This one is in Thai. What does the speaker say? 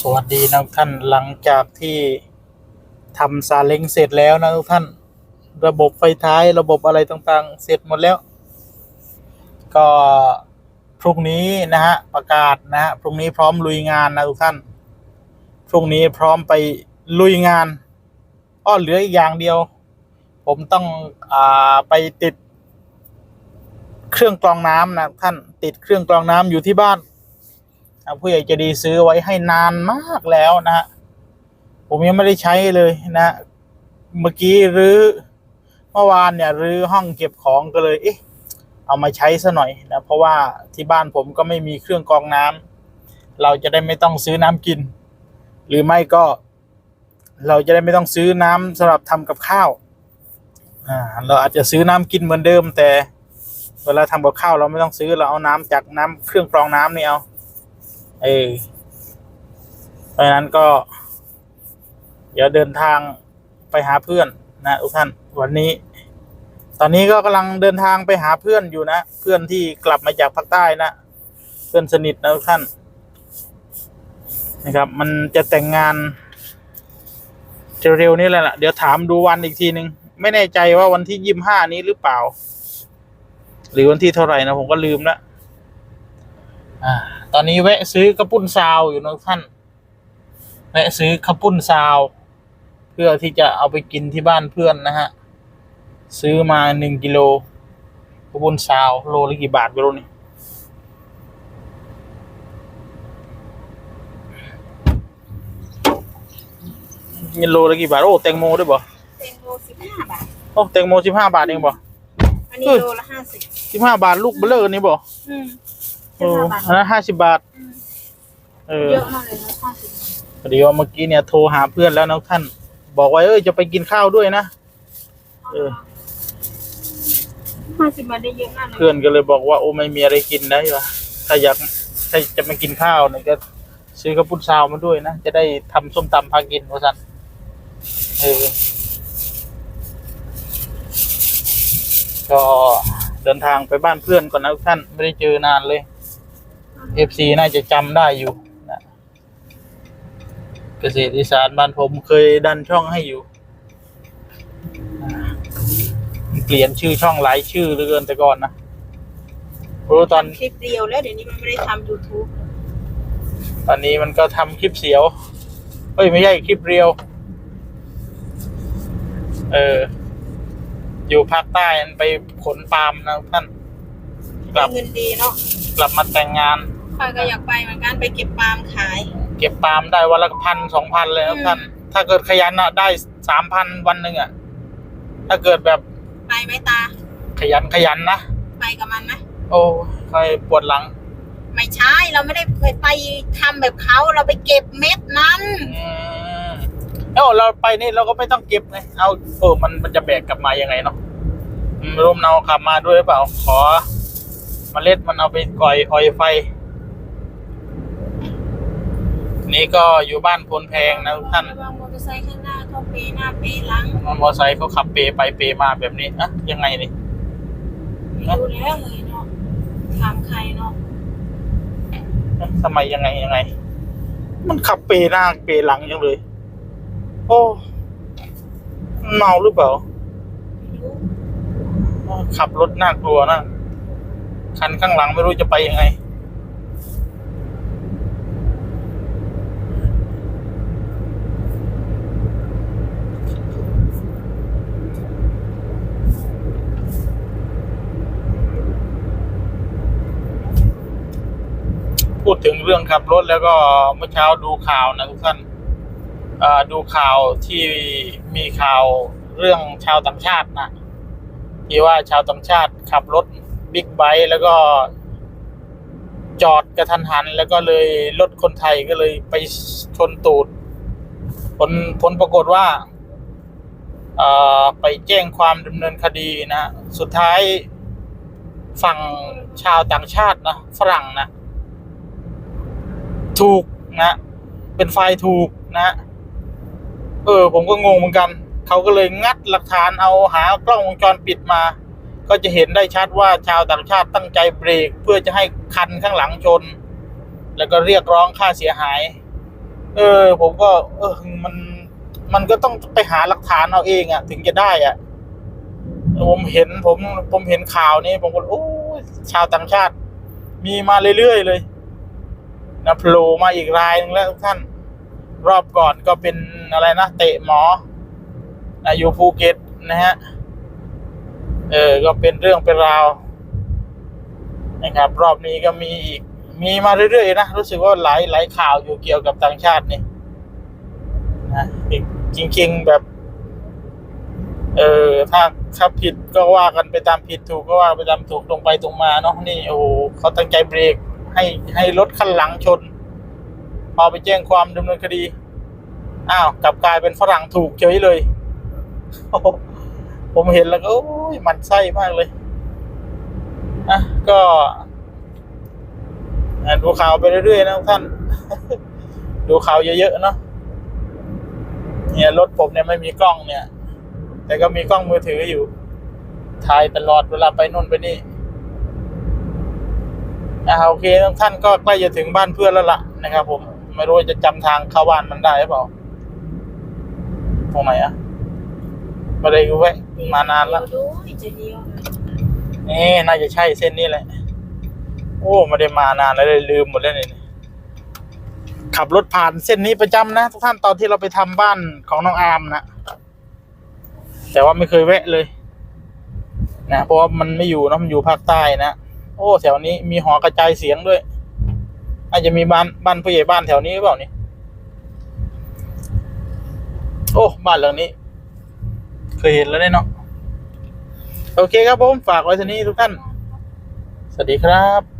สวัสดีนะทุกท่านหลังจากที่ทำซาเล้งเสร็จแล้วนะทุกท่าน ระบบไฟท้ายระบบอะไรต่างๆ เสร็จหมดแล้ว ก็พรุ่งนี้นะฮะประกาศนะฮะพรุ่งนี้พร้อมลุยงานนะทุกท่าน พรุ่งนี้พร้อมไปลุยงานอ้อเหลืออีกอย่างเดียว ผมต้องอ่าไปติด เครื่องกรองน้ำนะท่านติดเครื่องกรองน้ำอยู่ที่บ้าน ผู้ใหญ่จะดีซื้อไว้ให้นานมากแล้วนะฮะผมยังไม่ได้ใช้เลยนะ เมื่อกี้รื้อเมื่อวานเนี่ยรื้อห้องเก็บของก็เลย เอ๊ะ เอามาใช้ซะหน่อยนะเพราะว่าที่บ้านผมก็ไม่มีเครื่องกรองน้ำเราจะได้ไม่ต้องซื้อน้ำกิน หรือไม่ก็ เราจะได้ไม่ต้องซื้อน้ำสำหรับทำกับข้าวอ่าเราอาจจะซื้อน้ำกินเหมือนเดิมแต่ เวลาทำกับข้าวเราไม่ต้องซื้อเราเอาน้ำจากน้ำเครื่องกรองน้ำนี่เอา เออเพราะฉะนั้นก็ เดี๋ยวเดินทางไปหาเพื่อนนะทุกท่านวันนี้ ตอนนี้ก็กำลังเดินทางไปหาเพื่อนอยู่นะ เพื่อนที่กลับมาจากภาคใต้นะ เพื่อนสนิทนะทุกท่าน นะครับ มันจะแต่งงานเร็วๆนี้แหละเดี๋ยวถามดูวันอีกทีหนึ่งไม่แน่ใจว่าวันที่ยี่สิบห้านี้หรือเปล่า หรือวันที่เท่าไหร่นะผมก็ลืมละ อ่า ตอนนี้แวะซื้อกระปุ้นซาวอยู่นะท่าน แวะซื้อข้าวปุ้นซาว เพื่อที่จะเอาไปกินที่บ้านเพื่อนนะฮะ ซื้อมาหนึ่งกิโลข้าวปุ้นซาวโลละกี่บาทไม่รู้นี่มีโลละกี่บาท โอ้แตงโมด้วยบ่แตงโมสิบห้าบาท โอ้แตงโมสิบห้าบาทเองบ่อันนี้เฮ้ยโลละห้าสิบสิบห้าบาทลูกเบลอนี่บ่อืม เอสิบอห้าบาทอันนั้นห้าสิบบาทอืมเออเยอะมากเลยนะห้าสิบพอดีว่าเมื่อกี้เนี่ยโทรหาเพื่อนแล้วนะท่าน บอกว่าเอ้ยจะไปกินข้าวด้วยนะ เออห้าสิบบาทได้เยอะมากเลยเพื่อนก็เลยบอกว่าโอ้ไม่มีอะไรกินได้ปะถ้าอยากถ้าจะมากินข้าวเนี่ยก็ซื้อกระปุ้นซาวมาด้วยนะ จะได้ทำส้มตำพากินว่าสันเออก็เดินทางไปบ้านเพื่อนก่อนนะทุกท่าน ไม่ได้เจอนานเลย เอฟซีน่าจะจำได้อยู่นะเกษตรอีสานบ้านผมเคยดันช่องให้อยู่อ่าเปลี่ยนชื่อช่องหลายชื่อเหลือเกินแต่ก่อนนะรู้ตอนคลิปเดียวแล้วเดี๋ยวนี้มันไม่ได้ทำยูทูบตอนนี้มันก็ทำคลิปเสียวเฮ้ย ไม่ใช่คลิปเรียว เออ อยู่ภาคใต้มันไปขนปาล์มนะท่านกลับเงินดีเนาะกลับมาแต่งงาน ค่อยก็อยากไปเหมือนกันไปเก็บปาล์มขาย เก็บปาล์มได้วันละพันสองพันเลยนะอืมท่าน ถ้าเกิดขยันอะได้สามพันวันหนึ่งอะถ้าเกิดแบบไปไหมตา ขยันขยันนะ ไปกับมันไหมโอ้ค่อยปวดหลัง ไม่ใช่เราไม่ได้ไปไปทำแบบเขาเราไปเก็บเม็ดนั้นอืมเอ้าเราไปนี่เราก็ไม่ต้องเก็บไงเอาเออมันมันจะแบกกลับมายังไงเนาะอืมร่มเนาขับมาด้วยหรือเปล่าขอมเมล็ดมันเอาไปก่อยออยไฟ นี่ก็อยู่บ้านพลแพงนะทุกท่านระวังมอเตอร์ไซค์ข้างหน้าเขาเปหน้าเปหลังมอเตอร์ไซค์เขาขับเปไปเปมาแบบนี้อะยังไงนี่ไม่รู้แล้วเลยเนาะถามใครเนาะเอ๊ะทำไมยังไงยังไง มันขับเปหน้าเปหลังยังเลย โอ้เมาหรือเปล่าไม่รู้ขับรถน่ากลัวนะคันข้างหลังไม่รู้จะไปยังไง พูดถึงเรื่องขับรถแล้วก็เมื่อเช้าดูข่าวนะทุกท่านดูข่าวที่มีข่าวเรื่องชาวต่างชาตินะที่ว่าชาวต่างชาติขับรถบิ๊กไบค์แล้วก็จอดกระทันหัน แล้วก็เลยรถคนไทยก็เลยไปชนตูด ผลผลปรากฏว่าไปแจ้งความดำเนินคดีนะ สุดท้ายฝั่งชาวต่างชาตินะฝรั่งนะ ถูกนะ เป็นไฟล์ถูกนะ เออ ผมก็งงเหมือนกัน เขาก็เลยงัดหลักฐานเอาหากล้องวงจรปิดมา ก็จะเห็นได้ชัดว่าชาวต่างชาติตั้งใจเบรก เพื่อจะให้คันข้างหลังชน แล้วก็เรียกร้องค่าเสียหาย เออ ผมก็ เออ มัน มันก็ต้องไปหาหลักฐานเอาเองอะถึงจะได้อะผมเห็นผมผมเห็นข่าวนี้ผมก็โอ้ชาวต่างชาติ มีมาเรื่อยๆเลย นะโผล่มาอีกรายหนึงแล้วทุกท่าน รอบก่อนก็เป็นอะไรนะเตะหมอนะอยู่ภูเก็ตนะฮะเออ ก็เป็นเรื่องเป็นราวนะครับ รอบนี้ก็มีอีก มีมาเรื่อยๆนะรู้สึกว่าหลายหลายข่าวอยู่เกี่ยวกับต่างชาตินี่นะอีกจริง ๆแบบ เออถ้าถ้าผิดก็ว่ากันไปตามผิดถูกก็ว่าไปตามถูกตรงไปตรงมาเนาะนี่โอ้เขาตั้งใจเบรก ให้ให้รถคันหลังชน พอไปแจ้งความดำเนินคดี อ้าวกลับกลายเป็นฝรั่งถูกเฉยเลย ผมเห็นแล้วก็โอ้ยมันไส้มากเลยอะก็ดูข่าวไปเรื่อยๆนะท่าน ดูข่าวเยอะๆเนาะเนี่ยรถผมเนี่ยไม่มีกล้องเนี่ย แต่ก็มีกล้องมือถืออยู่ถ่ายตลอดเวลาไปนู่นไปนี่ อ่าโอเคทุกท่านก็ใกล้จะถึงบ้านเพื่อนแล้วล่ะนะครับ ผมไม่รู้ว่าจะจำทางเข้าบ้านมันได้หรือเปล่าตรงไหนอะไม่ได้แวะมานานแล้วดูจะเดียวนี่น่าจะใช่เส้นนี้แหละ โอ้ไม่ได้มานานแล้วเลยลืมหมดแล้วเนี่ยขับรถผ่านเส้นนี้ประจำนะทุกท่านตอนที่เราไปทำบ้านของน้องอาร์มนะแต่ว่าไม่เคยแวะเลย นะเพราะว่ามันไม่อยู่เนอะมันอยู่ภาคใต้นะ โอ้แถวนี้มีหอกระจายเสียงด้วย อาจจะมีบ้านบ้านผู้ใหญ่บ้านแถวนี้หรือเปล่านี่โอ้บ้านหลังนี้ เคยเห็นแล้วเนี่ยเนาะโอเคครับผมฝากไว้ที่นี้ทุกท่าน สวัสดีครับ